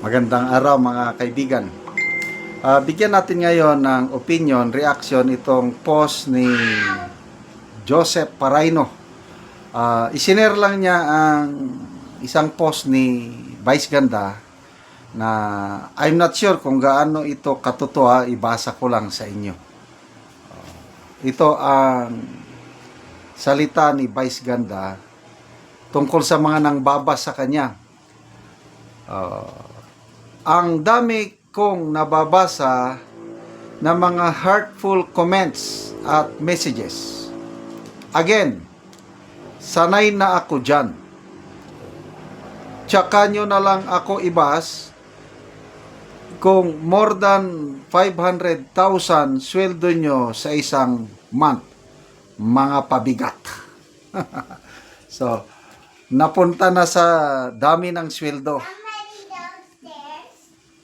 Magandang araw mga kaibigan. Ah, bigyan natin ngayon ng opinion, reaction itong post ni Joseph Paraino. Ah, isinare lang niya ang isang post ni Vice Ganda na I'm not sure kung gaano ito katotoha, ibasa ko lang sa inyo. Ah, ito ang salita ni Vice Ganda tungkol sa mga nang babas sa kanya. Ah, ang dami kong nababasa na mga heartful comments at messages. Again, sanay na ako dyan. Tsaka nyo na lang ako ibas kung more than 500,000 sweldo nyo sa isang month. Mga pabigat. so, napunta na sa dami ng sweldo.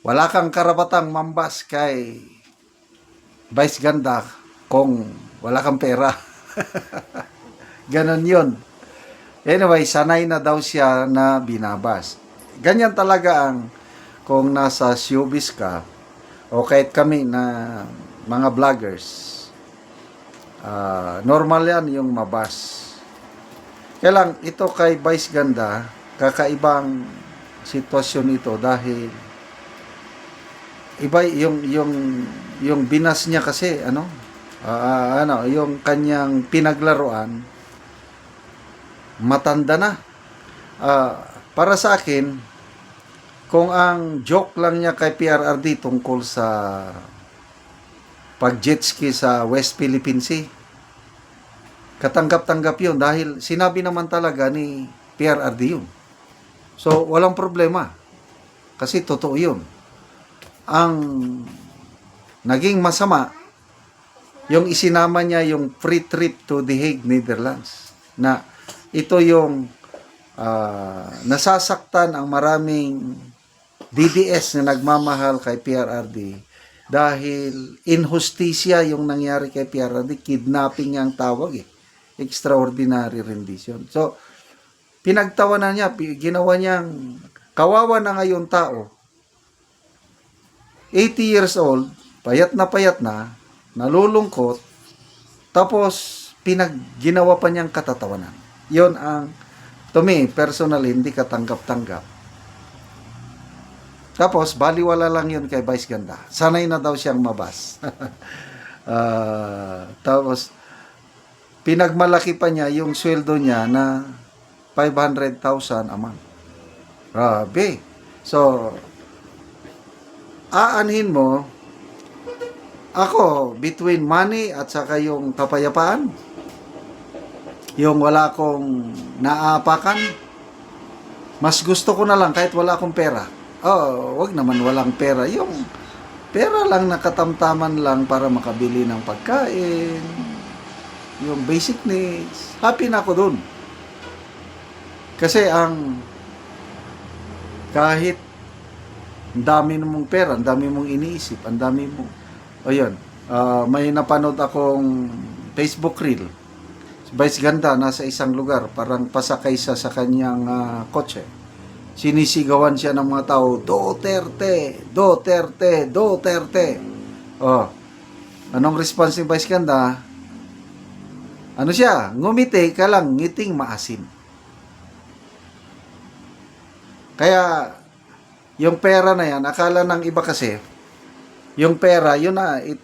Wala kang karapatang mambas kay Vice Ganda kung wala kang pera. Ganon yun. Anyway, sanay na daw siya na binabas. Ganyan talaga ang kung nasa showbiz ka o kahit kami na mga vloggers. ah, normal yan yung mabas. Kaya lang, ito kay Vice Ganda, kakaibang sitwasyon ito dahil iba yung yung yung binas niya kasi ano ah, ano yung kanyang pinaglaruan matanda na. Ah, para sa akin kung ang joke lang niya kay PRRD tungkol sa pag jet ski sa West Philippine Sea katanggap-tanggap yun dahil sinabi naman talaga ni PRRD yun. So walang problema. Kasi totoo yun ang naging masama yung isinama niya yung free trip to The Hague, Netherlands na ito yung ah, nasasaktan ang maraming DDS na nagmamahal kay PRRD dahil inhustisya yung nangyari kay PRRD, kidnapping ang tawag eh. Extraordinary rendition. So, pinagtawanan niya, ginawa niyang kawawa na ngayon tao 80 years old, payat na payat na, nalulungkot, tapos pinagginawa pa niyang katatawanan. Yon ang, to me, personally, hindi katanggap-tanggap. Tapos, baliwala lang yun kay Vice Ganda. Sanay na daw siyang mabas. Ah, tapos, pinagmalaki pa niya yung sweldo niya na 500,000 a month. Grabe. So, aanhin mo ako between money at saka yung kapayapaan? Yung wala akong naapakan? Mas gusto ko na lang kahit wala akong pera. Oh wag naman walang pera. Yung pera lang nakatamtaman lang para makabili ng pagkain. Yung basic needs. Happy na ako dun. Kasi ang kahit ang dami mong pera, ang dami mong iniisip, ang dami mo. O yun, ah, may napanood akong Facebook reel. Si Vice Ganda nasa isang lugar, parang pasakay sa sa kanyang ah, kotse. Sinisigawan siya ng mga tao, Duterte, Duterte, Duterte. Oh, anong response ni Vice Ganda? Ano siya? Ngumiti ka lang, ngiting maasim. Kaya, yung pera na yan, akala ng iba kasi, yung pera, yun na, it,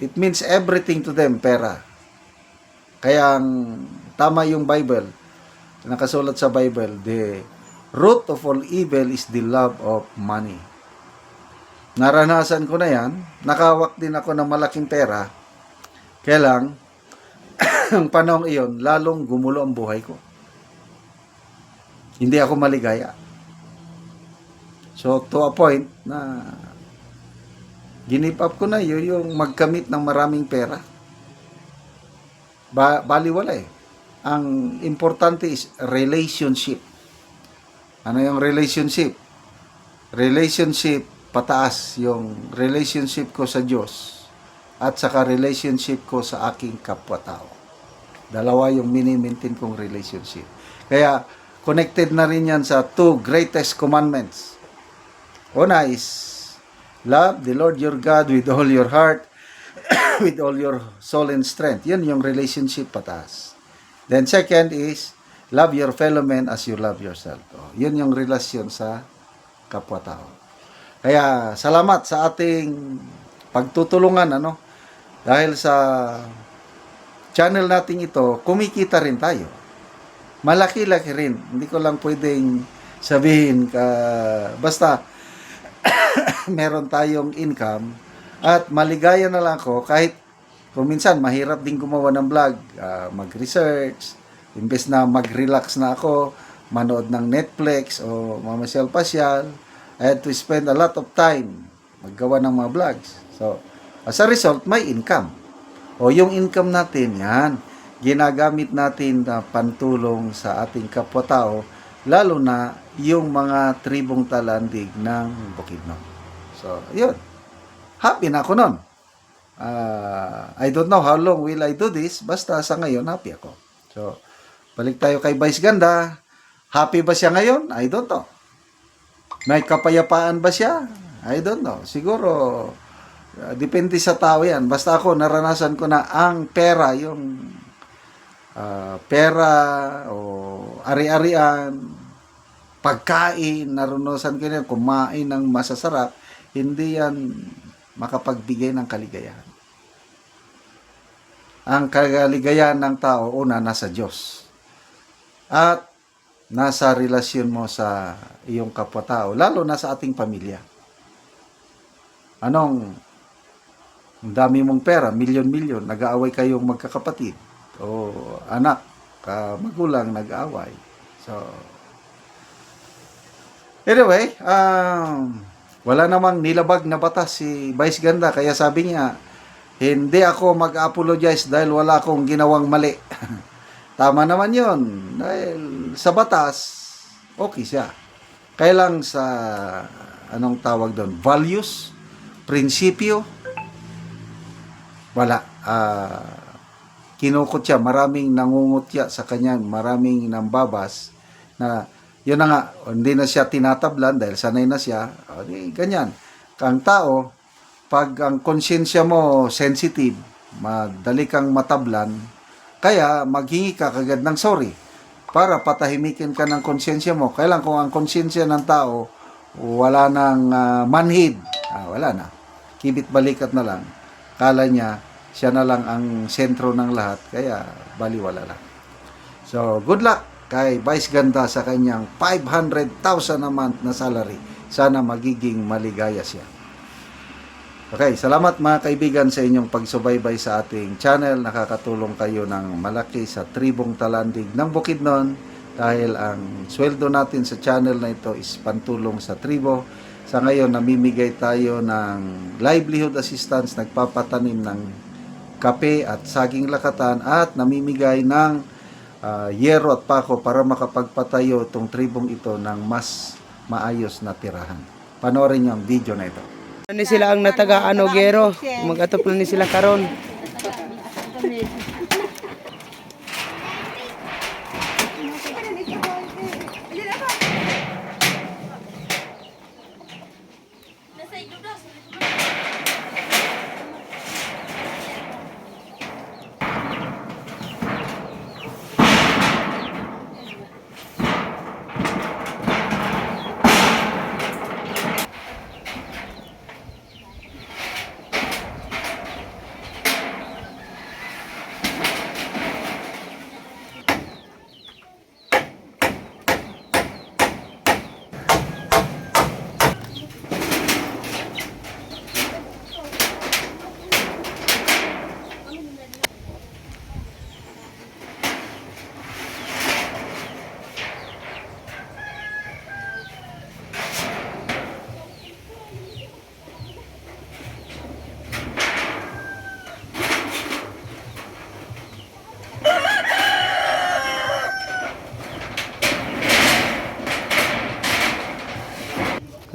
it means everything to them, pera. Kaya, ang, tama yung Bible, nakasulat sa Bible, the root of all evil is the love of money. Naranasan ko na yan, nakawak din ako ng malaking pera, kaya lang, ang panahon iyon, lalong gumulo ang buhay ko. Hindi ako maligaya. So, to a point na ginip up ko na yun yung magkamit ng maraming pera. Ba baliwala eh. Ang importante is relationship. Ano yung relationship? Relationship pataas yung relationship ko sa Diyos at saka relationship ko sa aking kapwa-tao. Dalawa yung mini-maintain kong relationship. Kaya connected na rin yan sa two greatest commandments Una is love the Lord your God with all your heart, with all your soul and strength. Yun yung relationship pataas. Then second is love your fellow man as you love yourself. Oh, yun yung relasyon sa kapwa-tao. Kaya salamat sa ating pagtutulungan ano dahil sa channel natin ito, kumikita rin tayo. Malaki-laki rin. Hindi ko lang pwedeng sabihin ka basta meron tayong income at maligaya na lang ako kahit kung minsan mahirap din gumawa ng vlog, ah, mag-research, imbes na mag-relax na ako, manood ng Netflix o mamasyal pasyal, I had to spend a lot of time maggawa ng mga vlogs. So, as a result, may income. O yung income natin, yan, ginagamit natin na pantulong sa ating kapwa-tao, lalo na yung mga tribong talandig ng Bukidnon. So, yun. Happy na ako nun. Ah, I don't know how long will I do this, basta sa ngayon, happy ako. So, balik tayo kay Vice Ganda. Happy ba siya ngayon? I don't know. May kapayapaan ba siya? I don't know. Siguro, uh, depende sa tao yan. Basta ako, naranasan ko na ang pera, yung ah, pera o ari-arian, pagkain, narunosan ko yan, kumain ng masasarap, hindi yan makapagbigay ng kaligayahan. Ang kaligayahan ng tao, una, nasa Diyos. At nasa relasyon mo sa iyong kapwa-tao, lalo na sa ating pamilya. Anong ang dami mong pera, milyon-milyon, nag-aaway kayong magkakapatid o anak, ka magulang nag-aaway. So, anyway, um, wala namang nilabag na batas si Vice Ganda, kaya sabi niya, hindi ako mag-apologize dahil wala akong ginawang mali. Tama naman yon Dahil sa batas, okay siya. Kailang sa, anong tawag doon, values, prinsipyo, wala. Ah, kinukot siya, maraming nangungutya sa kanya, maraming nambabas na yun na nga, hindi na siya tinatablan dahil sanay na siya. O, di, ganyan. Kang tao, pag ang konsensya mo sensitive, madali kang matablan, kaya maghingi ka kagad ng sorry para patahimikin ka ng konsensya mo. Kailan kung ang konsensya ng tao wala nang ah, manhid, ah, wala na. Kibit balikat na lang. Kala niya siya na lang ang sentro ng lahat, kaya baliwala lang. So, good luck kay Vice Ganda sa kanyang 500,000 a month na salary. Sana magiging maligaya siya. Okay, salamat mga kaibigan sa inyong pagsubaybay sa ating channel. Nakakatulong kayo ng malaki sa tribong talandig ng Bukidnon dahil ang sweldo natin sa channel na ito is pantulong sa tribo. Sa ngayon, namimigay tayo ng livelihood assistance, nagpapatanim ng kape at saging lakatan at namimigay ng ah, yero at pako para makapagpatayo itong tribong ito ng mas maayos na tirahan. Panoorin niyo ang video na ito. Ni sila ang nataga ano gero. Magatop na ni sila karon.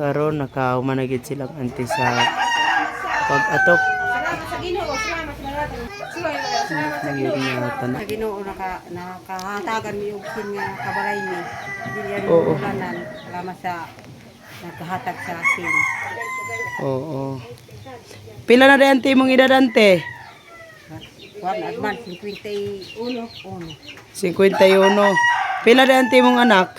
Karon nakahumanagid silang anti sa pag-atok. Ngayon na tanan. Sa Ginoo naka nakahatagan mi og sin nga kabalay ni. Dili yan Oo. ulanan. Salamat sa nagkahatag sa akin. Oo. Pila na rin ante mong edad ante? Juan Arman, 51. Uno. 51. Pila rin ante mong anak?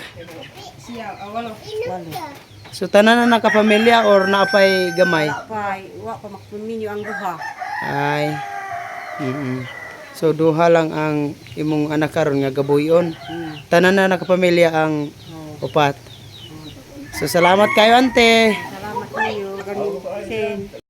Siya, walo. Walo. So tanan na nakapamilya or naapay gamay? Wala pa, wala pa makpuminyo ang duha. Ay. mm So duha lang ang imong anak karon nga gabuyon. Hmm. Tanan na nakapamilya ang Oh. upat. So salamat kayo ante. Salamat kayo. Ganun, Sen.